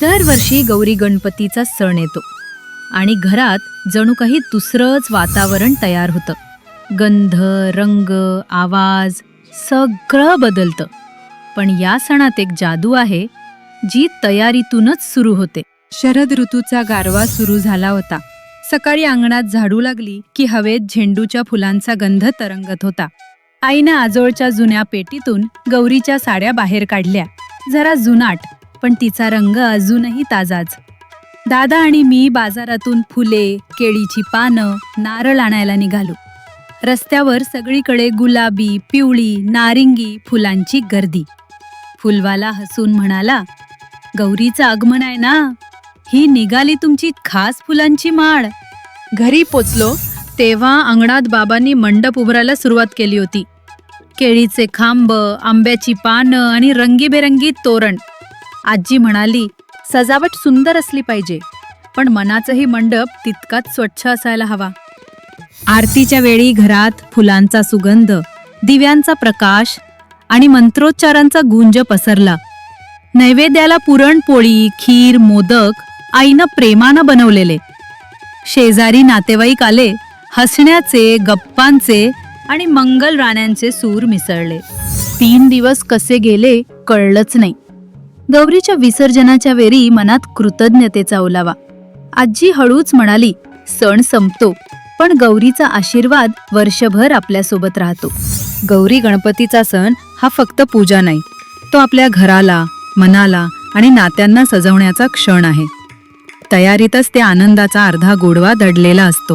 दरवर्षी गौरी गणपतीचा सण येतो. आणि घरात जणू काही दुसरंच वातावरण तयार होतं. गंध रंग आवाज सगळं बदलतं. पण या सणात एक जादू आहे जी तयारीतूनच सुरू होते. शरद ऋतूचा गारवा सुरू झाला होता. सकाळी अंगणात झाडू लागली की हवेत झेंडूच्या फुलांचा गंध तरंगत होता. आईनं आजोळच्या जुन्या पेटीतून गौरीच्या साड्या बाहेर काढल्या. जरा जुनाट पण तिचा रंग अजूनही ताजाच. दादा आणि मी बाजारातून फुले केळीची पानं नारळ आणायला निघालो. रस्त्यावर सगळीकडे गुलाबी पिवळी नारिंगी फुलांची गर्दी. फुलवाला हसून म्हणाला गौरीचं आगमन आहे ना? ही निघाली तुमची खास फुलांची माळ. घरी पोचलो तेव्हा अंगणात बाबांनी मंडप उभारायला सुरुवात केली होती. केळीचे खांब आंब्याची पानं आणि रंगीबेरंगी तोरण. आजी म्हणाली सजावट सुंदर असली पाहिजे पण मनाचंही मंडप तितकाच स्वच्छ असायला हवा. आरतीच्या वेळी घरात फुलांचा सुगंध दिव्यांचा प्रकाश आणि मंत्रोच्चारांचा गुंज पसरला. नैवेद्याला पुरणपोळी खीर मोदक आईनं प्रेमानं बनवलेले. शेजारी नातेवाईक आले हसण्याचे गप्पांचे आणि मंगल राण्यांचे सूर मिसळले. तीन दिवस कसे गेले कळलंच नाही. गौरीच्या विसर्जनाच्या वेळी मनात कृतज्ञतेचा ओलावा. आजी हळूच म्हणाली सण संपतो पण गौरीचा आशीर्वाद वर्षभर आपल्यासोबत राहतो. गौरी गणपतीचा सण हा फक्त पूजा नाही तो आपल्या घराला मनाला आणि नात्यांना सजवण्याचा क्षण आहे. तयारीतच त्या आनंदाचा अर्धा गोडवा दडलेला असतो.